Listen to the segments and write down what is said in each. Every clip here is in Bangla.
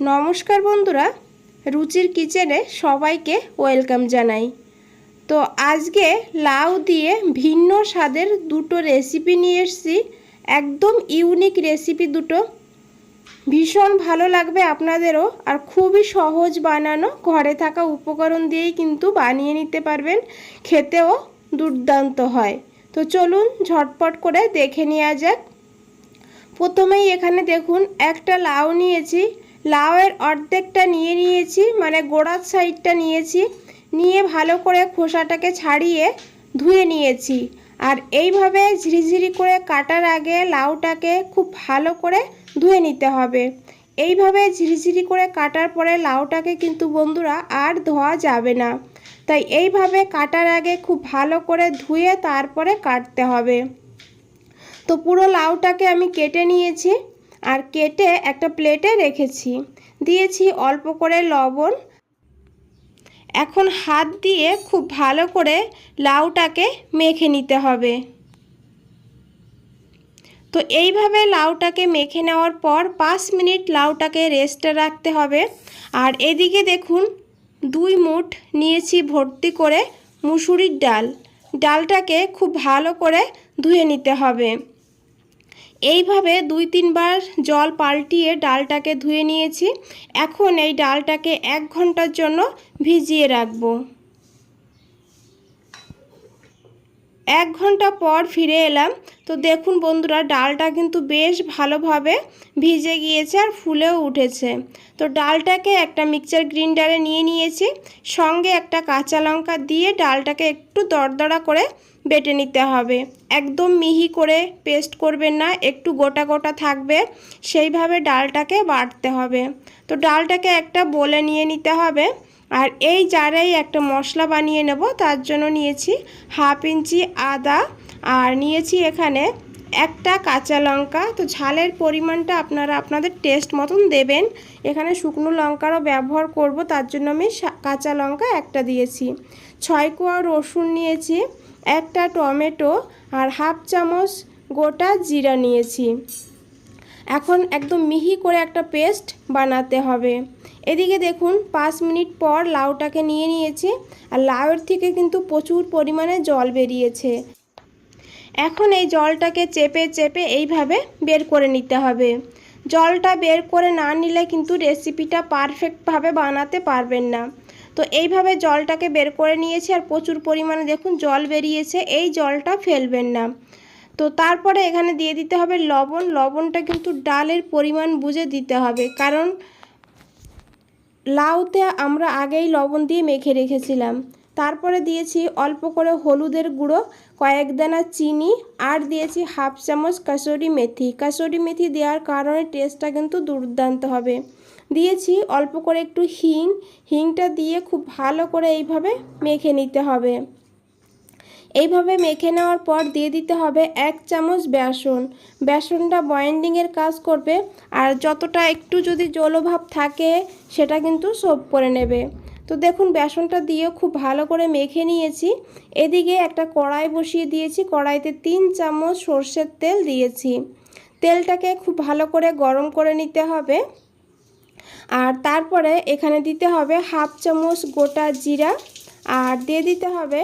নমস্কার বন্ধুরা, রুচির কিচেনে সবাইকে ওয়েলকাম জানাই। তো আজকে লাউ দিয়ে ভিন্ন স্বাদের দুটো রেসিপি নিয়ে এসেছি, একদম ইউনিক রেসিপি দুটো। ভীষণ ভালো লাগবে আপনাদেরও, আর খুবই সহজ বানানো, ঘরে থাকা উপকরণ দিয়েই কিন্তু বানিয়ে নিতে পারবেন, খেতেও দুর্দান্ত হয়। তো চলুন ঝটপট করে দেখে নেওয়া যাক। প্রথমেই এখানে দেখুন, একটা লাউ নিয়েছি লাউয়ের অর্ধেকটা নিয়ে নিয়েছি মানে গোড়ার সাইডটা নিয়েছি, নিয়ে ভালো করে খোসাটাকে ছাড়িয়ে ধুয়ে নিয়েছি। আর এইভাবে ঝিরিঝিরি করে কাটার আগে লাউটাকে খুব ভালো করে ধুয়ে নিতে হবে। এইভাবে ঝিরিঝিরি করে কাটার পরে লাউটাকে কিন্তু বন্ধুরা আর ধোয়া যাবে না। তাই এইভাবে কাটার আগে খুব ভালো করে ধুয়ে তারপরে কাটতে হবে। তো পুরো লাউটাকে আমি কেটে নিয়েছি। আর কেটে একটা প্লেটে রেখেছি। দিয়েছি অল্প করে লবণ। এখন হাত দিয়ে খুব ভালো করে লাউটাকে মেখে নিতে হবে। তো এইভাবে লাউটাকে মেখে নেওয়ার পর পাঁচ মিনিট লাউটাকে রেস্টে রাখতে হবে। আর এদিকে দেখুন, দুই মুঠ নিয়েছি ভর্তি করে মুসুরির ডাল। ডালটাকে খুব ভালো করে ধুয়ে নিতে হবে। এইভাবে দুই তিনবার জল পাল্টিয়ে ডালটাকে ধুয়ে নিয়েছি। এখন এই ডালটাকে এক ঘণ্টার জন্য ভিজিয়ে রাখব। এক ঘণ্টা পর ফিরে এলাম। তো দেখুন বন্ধুরা, ডালটা কিন্তু বেশ ভালোভাবে ভিজে গিয়েছে আর ফুলেও উঠেছে। তো ডালটাকে একটা মিক্সচার গ্রিন্ডারে নিয়ে নিয়েছি। সঙ্গে একটা কাঁচা লঙ্কা দিয়ে ডালটাকে একটু দরদরা করে বেটে নিতে হবে। একদম মিহি করে পেস্ট করবেন না, একটু গোটা গোটা থাকবে, সেইভাবে ডালটাকে বাটতে হবে। তো ডালটাকে একটা বলে নিয়ে নিতে হবে। আর এই জারেই একটা মশলা বানিয়ে নেব, তার জন্য নিয়েছি হাফ ইঞ্চি আদা, আর নিয়েছি এখানে একটা কাঁচা লঙ্কা। তো ঝালের পরিমাণটা আপনারা আপনাদের টেস্ট মতন দেবেন। এখানে শুকনো লঙ্কারও ব্যবহার করব, তার জন্য আমি কাঁচা লঙ্কা একটা দিয়েছি। ছয় কোয়া রসুন নিয়েছি। একটা টমেটো আর হাফ চামচ গোটা জিরা নিয়েছি। এখন একদম মিহি করে একটা পেস্ট বানাতে হবে। এদিকে দেখুন, পাঁচ মিনিট পর লাউটাকে নিয়ে নিয়েছি আর লাউয়ের থেকে কিন্তু প্রচুর পরিমাণে জল বেরিয়েছে। এখন এই জলটাকে চেপে চেপে এইভাবে বের করে নিতে হবে। জলটা বের করে না নিলে কিন্তু রেসিপিটা পারফেক্টভাবে বানাতে পারবেন না। তো এইভাবে জলটাকে বের করে নিয়েছি আর প্রচুর পরিমাণে দেখুন জল বেরিয়েছে, এই জলটা ফেলবেন না। তো তারপরে এখানে দিয়ে দিতে হবে লবণ, লবণটা কিন্তু ডালের পরিমাণ বুঝে দিতে হবে, কারণ লাউতে আমরা আগেই লবণ দিয়ে মেখে রেখেছিলাম। তারপরে দিয়েছি অল্প করে হলুদের গুঁড়ো, কয়েক দানা চিনি আর দিয়েছি হাফ চামচ কাসুরি মেথি। কাসুরি মেথি দেওয়ার কারণে টেস্টটা কিন্তু দুর্দান্ত হবে। দিয়েছি, অল্প করে একটু হিং। হিংটা দিয়ে খুব ভালো করে এইভাবে মেখে নিতে হবে। এইভাবে মেখে নেওয়ার পর দিয়ে দিতে হবে এক চামচ বেসন। বেসনটা বয়েন্ডিংয়ের কাজ করবে আর যতটা একটু যদি জলভাব থাকে সেটা কিন্তু সোপ করে নেবে। তো দেখুন, বেসনটা দিয়ে খুব ভালো করে মেখে নিয়েছি। এদিকে একটা কড়াই বসিয়ে দিয়েছি। কড়াইতে তিন চামচ সর্ষের তেল দিয়েছি। তেলটাকে খুব ভালো করে গরম করে নিতে হবে। আর তারপরে এখানে দিতে হবে হাফ চামচ গোটা জিরা আর দিয়ে দিতে হবে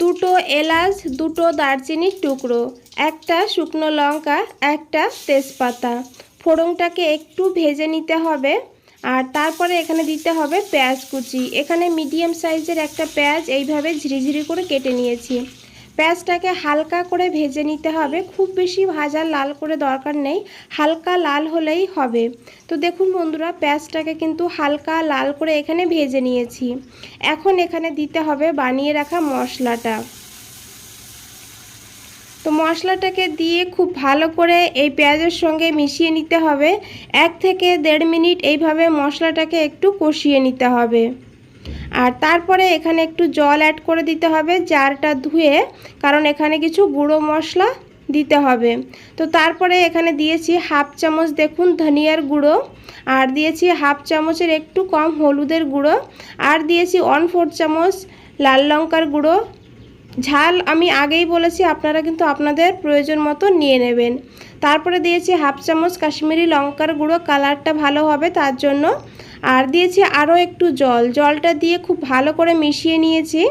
দুটো এলাচ, দুটো দারচিনির টুকরো, একটা শুকনো লঙ্কা, একটা তেজপাতা। ফোড়নটাকে একটু ভেজে নিতে হবে আর তারপরে এখানে দিতে হবে পেঁয়াজ কুচি। এখানে মিডিয়াম সাইজের একটা পেঁয়াজ এইভাবে ঝিরিঝিরি করে কেটে নিয়েছি। পেঁয়াজটাকে হালকা করে ভেজে নিতে হবে। খুব বেশি ভাজা লাল করে দরকার নেই, হালকা লাল হলেই হবে। তো দেখুন বন্ধুরা, পেঁয়াজটাকে কিন্তু হালকা লাল করে এখানে ভেজে নিয়েছি। এখন এখানে দিতে হবে বানিয়ে রাখা মশলাটা। তো মশলাটাকে দিয়ে খুব ভালো করে এই পেঁয়াজের সঙ্গে মিশিয়ে নিতে হবে। এক থেকে দেড় মিনিট এইভাবে মশলাটাকে একটু কষিয়ে নিতে হবে। আর তারপরে এখানে একটু জল অ্যাড করে দিতে হবে, জারটা ধুয়ে, কারণ এখানে কিছু গুঁড়ো মশলা দিতে হবে। তো তারপরে এখানে দিয়েছি হাফ চামচ দেখুন ধনিয়ার গুঁড়ো, আর দিয়েছি হাফ চামচের একটু কম হলুদের গুঁড়ো, আর দিয়েছি ওয়ান ফোর চামচ লাল লঙ্কার গুঁড়ো। ঝাল আমি আগেই বলেছি, আপনারা কিন্তু আপনাদের প্রয়োজন মতো নিয়ে নেবেন। তারপরে দিয়েছি হাফ চামচ কাশ্মীরি লঙ্কার গুঁড়ো কালারটা ভালো হবে, তার জন্য আর দিয়েছি আরও একটু জল। জলটা দিয়ে খুব ভালো করে মিশিয়ে নিয়েছি।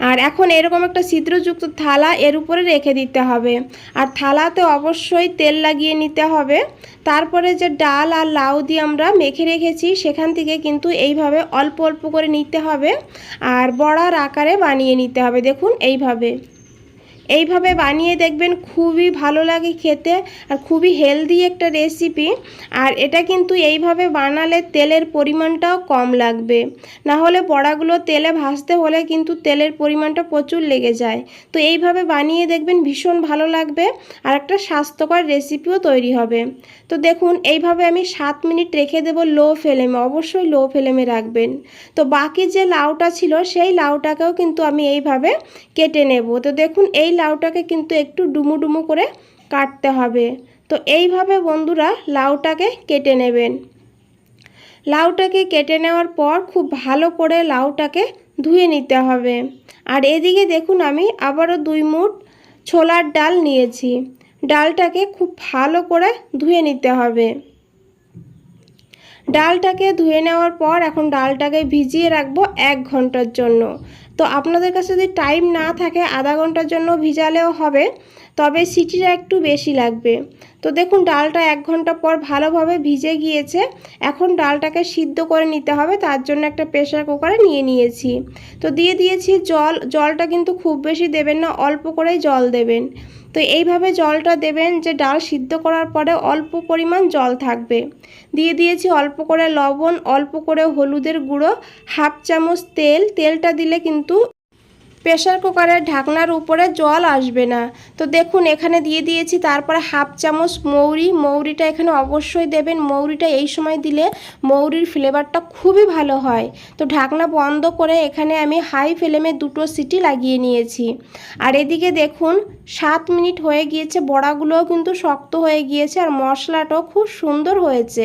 আর এখন এরকম একটা ছিদ্রযুক্ত থালা এর উপরে রেখে দিতে হবে। আর থালাতে অবশ্যই তেল লাগিয়ে নিতে হবে। তারপরে যে ডাল আর লাউ দিয়ে আমরা মেখে রেখেছি, সেখান থেকে কিন্তু এইভাবে অল্প অল্প করে নিতে হবে। আর বড়ার আকারে বানিয়ে নিতে হবে, দেখুন এইভাবে। এইভাবে বানিয়ে দেখবেন খুবই ভালো লাগে খেতে আর খুবই হেলদি একটা রেসিপি আর এটা কিন্তু এইভাবে বানালে তেলের পরিমাণটাও কম লাগবে। না হলে বড়াগুলো তেলে ভাজতে হলে কিন্তু তেলের পরিমাণটা প্রচুর লেগে যায়। তো এইভাবে বানিয়ে দেখবেন ভীষণ ভালো লাগবে আর একটা স্বাস্থ্যকর রেসিপিও তৈরি হবে। তো দেখুন, এইভাবে আমি সাত মিনিট রেখে দেব লো ফ্লেমে অবশ্যই লো ফ্লেমে রাখবেন। তো বাকি যে লাউটা ছিল, সেই লাউটাকেও কিন্তু আমি এইভাবে কেটে নেব। তো দেখুন, এই লাউটাকে কিন্তু একটু ডুমু ডুমু করে কাটতে হবে। তো এইভাবে বন্ধুরা লাউটাকে কেটে নেবেন। লাউটাকে কেটে নেওয়ার পর খুব ভালো করে লাউটাকে ধুয়ে নিতে হবে। আর এদিকে দেখুন আমি আবারও দুই মুঠ ছোলার ডাল নিয়েছি। ডালটাকে খুব ভালো করে ধুয়ে নিতে হবে। ডালটাকে ধুয়ে নেওয়ার পর এখন ডালটাকে ভিজিয়ে রাখব এক ঘণ্টার জন্য। তো আপনাদের কাছে যদি টাইম না থাকে, আধা ঘণ্টার জন্য ভিজালেও হবে। তবে সিটিটা একটু বেশি লাগবে। তো দেখুন, ডালটা এক ঘণ্টা পর ভালোভাবে ভিজে গিয়েছে। এখন ডালটাকে সিদ্ধ করে নিতে হবে, তার জন্য একটা প্রেশার কুকারে নিয়ে নিয়েছি। তো দিয়ে দিয়েছি জল, জলটা কিন্তু খুব বেশি দেবেন না, অল্প করেই জল দেবেন। তো এইভাবে জলটা দেবেন যে ডাল সিদ্ধ করার পরে অল্প পরিমাণ জল থাকবে। দিয়ে দিয়েছি অল্প করে লবণ, অল্প করে হলুদের গুঁড়ো, হাফ চামচ তেল। তেলটা দিলে কিন্তু প্রেশার কুকারের ঢাকনার উপরে জল আসবে না। তো দেখুন, এখানে দিয়ে দিয়েছি, তারপরে হাফ চামচ মৌরি। মৌরিটা এখানে অবশ্যই দেবেন। মৌরিটা এই সময় দিলে মৌরির ফ্লেভারটা খুবই ভালো হয়। তো ঢাকনা বন্ধ করে এখানে আমি হাই ফ্লেমে দুটো সিটি লাগিয়ে নিয়েছি। আর এদিকে দেখুন, সাত মিনিট হয়ে গিয়েছে, বড়াগুলোও কিন্তু শক্ত হয়ে গিয়েছে আর মশলাটাও খুব সুন্দর হয়েছে।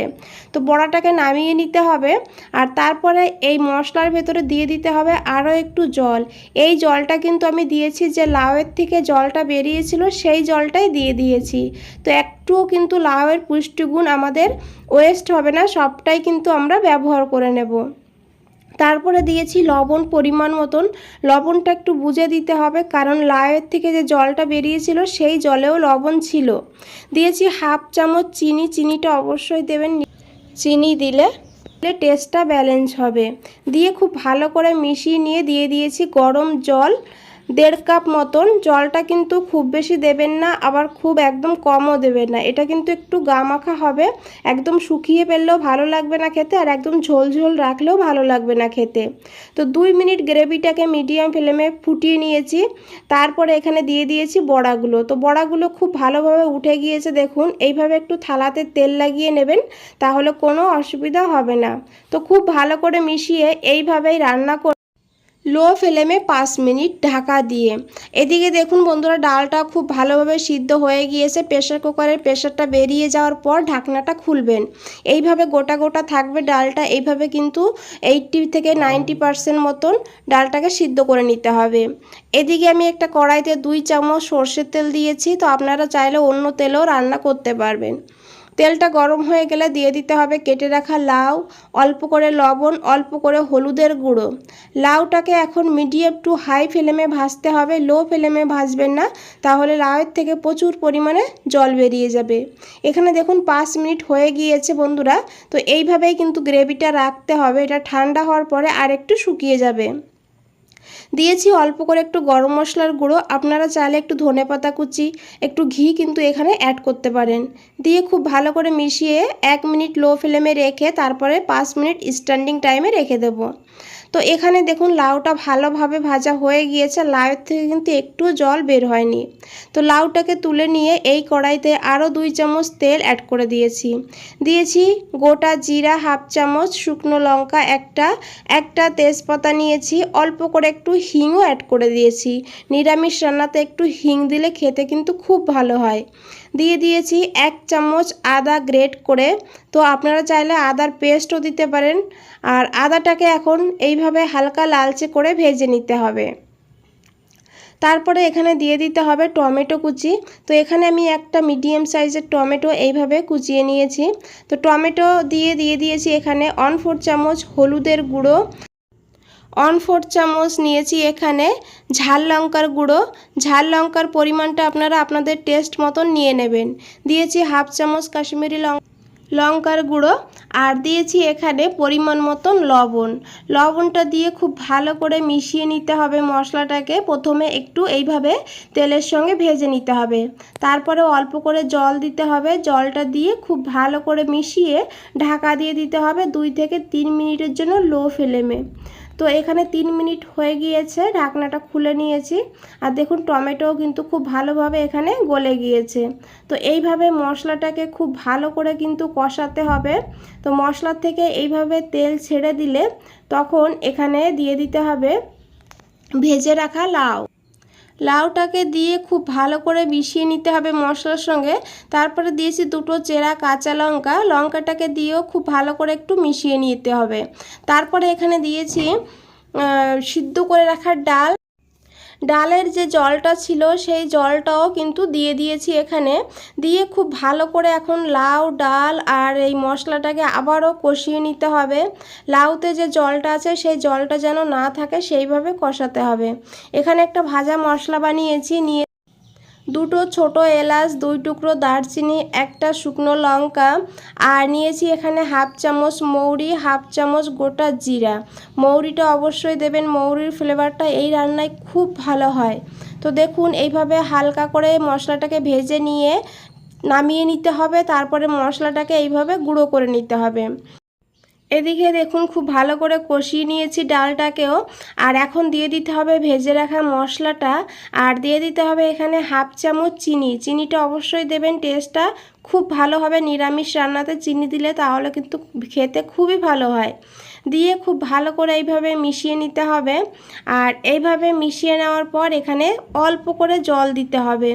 তো বড়াটাকে নামিয়ে নিতে হবে। আর তারপরে এই মশলার ভেতরে দিয়ে দিতে হবে আরও একটু জল। এই জলটা কিন্তু আমি দিয়েছি, যে লাউয়ের থেকে জলটা বেরিয়েছিল সেই জলটাই দিয়ে দিয়েছি। তো একটুও কিন্তু লাউয়ের পুষ্টিগুণ আমাদের ওয়েস্ট হবে না, সবটাই কিন্তু আমরা ব্যবহার করে নেব। তারপরে দিয়েছি লবণ পরিমাণ মতন। লবণটা একটু বুঝে দিতে হবে, কারণ লাউয়ের থেকে যে জলটা বেরিয়েছিল সেই জলেও লবণ ছিল। দিয়েছি হাফ চামচ চিনি, চিনিটা অবশ্যই দেবেন। চিনি দিলে টেস্টটা ব্যালেন্স হবে। দিয়ে খুব ভালো করে মিশিয়ে নিয়ে দিয়ে দিয়েছি গরম জল। দেড় কাপ মতন। জলটা কিন্তু খুব বেশি দেবেন না, আবার খুব একদম কমও দেবেন না। এটা কিন্তু একটু গা মাখা হবে। একদম শুকিয়ে ফেললেও ভালো লাগবে না খেতে, আর একদম ঝোল ঝোল রাখলেও ভালো লাগবে না খেতে। তো দুই মিনিট গ্রেভিটাকে মিডিয়াম ফ্লেমে ফুটিয়ে নিয়েছি। তারপরে এখানে দিয়ে দিয়েছি বড়াগুলো। তো বড়াগুলো খুব ভালোভাবে উঠে গিয়েছে, দেখুন। এইভাবে একটু থালাতে তেল লাগিয়ে নেবেন, তাহলে কোনো অসুবিধা হবে না। তো খুব ভালো করে মিশিয়ে এইভাবেই রান্না লো ফ্লেমে পাঁচ মিনিট ঢাকা দিয়ে। এদিকে দেখুন বন্ধুরা, ডালটা খুব ভালোভাবে সিদ্ধ হয়ে গিয়েছে। প্রেশার কুকারের প্রেশারটা বেরিয়ে যাওয়ার পর ঢাকনাটা খুলবেন। এইভাবে গোটা গোটা থাকবে ডালটা। এইভাবে কিন্তু এইটটি থেকে নাইনটি পারসেন্ট মতন ডালটাকে সিদ্ধ করে নিতে হবে। এদিকে আমি একটা কড়াইতে দুই চামচ সর্ষের তেল দিয়েছি। তো আপনারা চাইলে অন্য তেলেও রান্না করতে পারবেন। তেলটা গরম হয়ে গেলে দিয়ে দিতে হবে কেটে রাখা লাউ, অল্প করে লবণ, অল্প করে হলুদের গুঁড়ো। লাউটাকে এখন মিডিয়াম টু হাই ফ্লেমে ভাজতে হবে। লো ফ্লেমে ভাজবেন না, তাহলে লাউয়ের থেকে প্রচুর পরিমাণে জল বেরিয়ে যাবে। এখানে দেখুন পাঁচ মিনিট হয়ে গিয়েছে বন্ধুরা, তো এইভাবেই কিন্তু গ্রেভিটা রাখতে হবে। এটা ঠান্ডা হওয়ার পরে আর একটু শুকিয়ে যাবে। দিয়েছি অল্প করে একটু গরম মশলার গুঁড়ো। আপনারা চাইলে একটু ধনে পাতা কুচি, একটু ঘি কিন্তু এখানে অ্যাড করতে পারেন। দিয়ে খুব ভালো করে মিশিয়ে এক মিনিট লো ফ্লেমে রেখে তারপরে পাঁচ মিনিট স্ট্যান্ডিং টাইমে রেখে দেবো। তো এখানে দেখুন লাউটা ভালোভাবে ভাজা হয়ে গিয়েছে। লাউয়ের থেকে কিন্তু একটু জল বের হয়নি। তো লাউটাকে তুলে নিয়ে এই কড়াইতে আরও দুই চামচ তেল অ্যাড করে দিয়েছি। দিয়েছি গোটা জিরা হাফ চামচ, শুকনো লঙ্কা একটা একটা তেজপাতা নিয়েছি, অল্প করে একটু হিংও অ্যাড করে দিয়েছি। নিরামিষ রান্নাতে একটু হিং দিলে খেতে কিন্তু খুব ভালো হয়। দিয়ে দিয়েছি এক চামচ আদা গ্রেট করে। তো আপনারা চাইলে আদার পেস্টও দিতে পারেন। আর আদাটাকে এখন এইভাবে হালকা লালচে করে ভেজে নিতে হবে। তারপরে এখানে দিয়ে দিতে হবে টমেটো কুচি। তো এখানে আমি একটা মিডিয়াম সাইজের টমেটো এইভাবে কুচিয়ে নিয়েছি। তো টমেটো দিয়ে দিয়ে দিয়েছি এখানে অন ফোর চামচ হলুদের গুঁড়ো। অন ফোর চামচ নিয়েছি এখানে ঝাল লঙ্কার গুঁড়ো। ঝাল লঙ্কার পরিমাণটা আপনারা আপনাদের টেস্ট মতন নিয়ে নেবেন। দিয়েছি হাফ চামচ কাশ্মীরি লঙ্কা লঙ্কার গুঁড়ো আর দিয়েছি এখানে পরিমাণ মতন লবণ। লবণটা দিয়ে খুব ভালো করে মিশিয়ে নিতে হবে মশলাটাকে। প্রথমে একটু এইভাবে তেলের সঙ্গে ভেজে নিতে হবে। তারপরে অল্প করে জল দিতে হবে। জলটা দিয়ে খুব ভালো করে মিশিয়ে ঢাকা দিয়ে দিতে হবে দুই থেকে তিন মিনিটের জন্য লো ফ্লেমে। তো এখানে তিন মিনিট হয়ে গিয়েছে, ঢাকনাটা খুলে নিয়েছি। আর দেখুন, টমেটোও কিন্তু খুব ভালোভাবে এখানে গলে গিয়েছে। তো এইভাবে মশলাটাকে খুব ভালো করে কিন্তু কষাতে হবে। তো মশলার থেকে এইভাবে তেল ছেড়ে দিলে তখন এখানে দিয়ে দিতে হবে ভেজে রাখা লাউ। লাউটাকে দিয়ে খুব ভালো করে মিশিয়ে নিতে হবে মশলার সঙ্গে। তারপরে দিয়েছি দুটো চেরা কাঁচা লঙ্কা। লঙ্কাটাকে দিয়েও খুব ভালো করে একটু মিশিয়ে নিতে হবে। তারপরে এখানে দিয়েছি সিদ্ধ করে রাখার ডাল। ডালের যে জলটা ছিল, সেই জলটাও কিন্তু দিয়ে দিয়েছি এখানে। দিয়ে খুব ভালো করে এখন লাউ, ডাল আর এই মশলাটাকে আবারও কষিয়ে নিতে হবে। লাউতে যে জলটা আছে, সেই জলটা যেন না থাকে, সেইভাবে কষাতে হবে। এখানে একটা ভাজা মশলা বানিয়েছি, নিয়ে দুটো ছোট এলাচ, দুই টুকরো দারচিনি, একটা শুকনো লঙ্কা আর নিয়েছি এখানে হাফ চামচ মৌরি, হাফ চামচ গোটা জিরা। মৌরিটা অবশ্যই দেবেন, মৌরির ফ্লেভারটা এই রান্নায় খুব ভালো হয়। তো দেখুন, এইভাবে হালকা করে মশলাটাকে ভেজে নিয়ে নামিয়ে নিতে হবে, তারপরে মশলাটাকে এইভাবে গুঁড়ো করে নিতে হবে। এদিকে দেখুন খুব ভালো করে কষিয়ে নিয়েছি ডালটাকেও। আর এখন দিয়ে দিতে হবে ভেজে রাখা মশলাটা। আর দিয়ে দিতে হবে এখানে হাফ চামচ চিনি। চিনিটা অবশ্যই দেবেন, টেস্টটা খুব ভালো হবে। নিরামিষ রান্নাতে চিনি দিলে তাহলে কিন্তু খেতে খুবই ভালো হয়। দিয়ে খুব ভালো করে এইভাবে মিশিয়ে নিতে হবে। আর এইভাবে মিশিয়ে নেওয়ার পর এখানে অল্প করে জল দিতে হবে।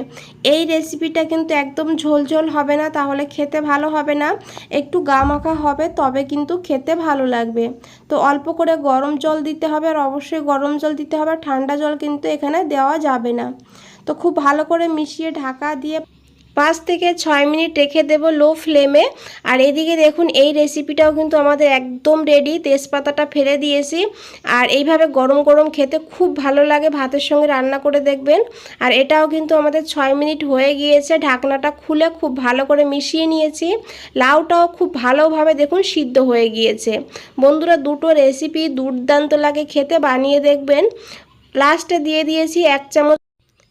এই রেসিপিটা কিন্তু একদম ঝোলঝোল হবে না, তাহলে খেতে ভালো হবে না। একটু গামাখা হবে, তবে কিন্তু খেতে ভালো লাগবে। তো অল্প করে গরম জল দিতে হবে, আর অবশ্যই গরম জল দিতে হবে। ঠান্ডা জল কিন্তু এখানে দেওয়া যাবে না। তো খুব ভালো করে মিশিয়ে ঢাকা দিয়ে পাঁচ থেকে ছয় মিনিট রেখে দেবো লো ফ্লেমে। আর এদিকে দেখুন, এই রেসিপিটাও কিন্তু আমাদের একদম রেডি তেজপাতাটা ফেলে দিয়েছি। আর এইভাবে গরম গরম খেতে খুব ভালো লাগে, ভাতের সঙ্গে রান্না করে দেখবেন। আর এটাও কিন্তু আমাদের ছয় মিনিট হয়ে গিয়েছে, ঢাকনাটা খুলে খুব ভালো করে মিশিয়ে নিয়েছি। লাউটাও খুব ভালোভাবে দেখুন সিদ্ধ হয়ে গিয়েছে। বন্ধুরা, দুটো রেসিপি দুর্দান্ত লাগে খেতে, বানিয়ে দেখবেন। লাস্টে দিয়ে দিয়েছি এক চামচ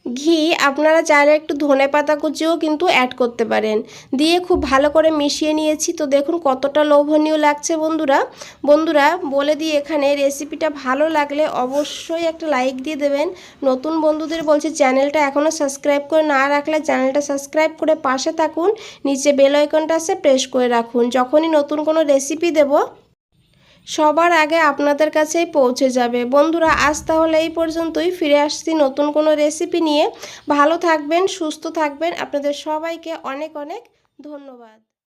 ঘি আপনারা চাইলে একটু ধনে পাতা কুচিও কিন্তু অ্যাড করতে পারেন। দিয়ে খুব ভালো করে মিশিয়ে নিয়েছি। তো দেখুন কতটা লোভনীয় লাগছে বন্ধুরা। বন্ধুরা, বলে দিই এখানে রেসিপিটা ভালো লাগলে অবশ্যই একটা লাইক দিয়ে দেবেন। নতুন বন্ধুদের বলছি চ্যানেলটা এখনও সাবস্ক্রাইব করে না রাখলে চ্যানেলটা সাবস্ক্রাইব করে পাশে থাকুন। নিচে বেল আইকনটা আছে প্রেস করে রাখুন। যখনই নতুন কোনো রেসিপি দেবো সবার আগে আপনাদের কাছেই পৌঁছে যাবে। বন্ধুরা, আজ তাহলে এই পর্যন্তই। ফিরে আসছি নতুন কোনো রেসিপি নিয়ে। ভালো থাকবেন, সুস্থ থাকবেন। আপনাদের সবাইকে অনেক অনেক ধন্যবাদ।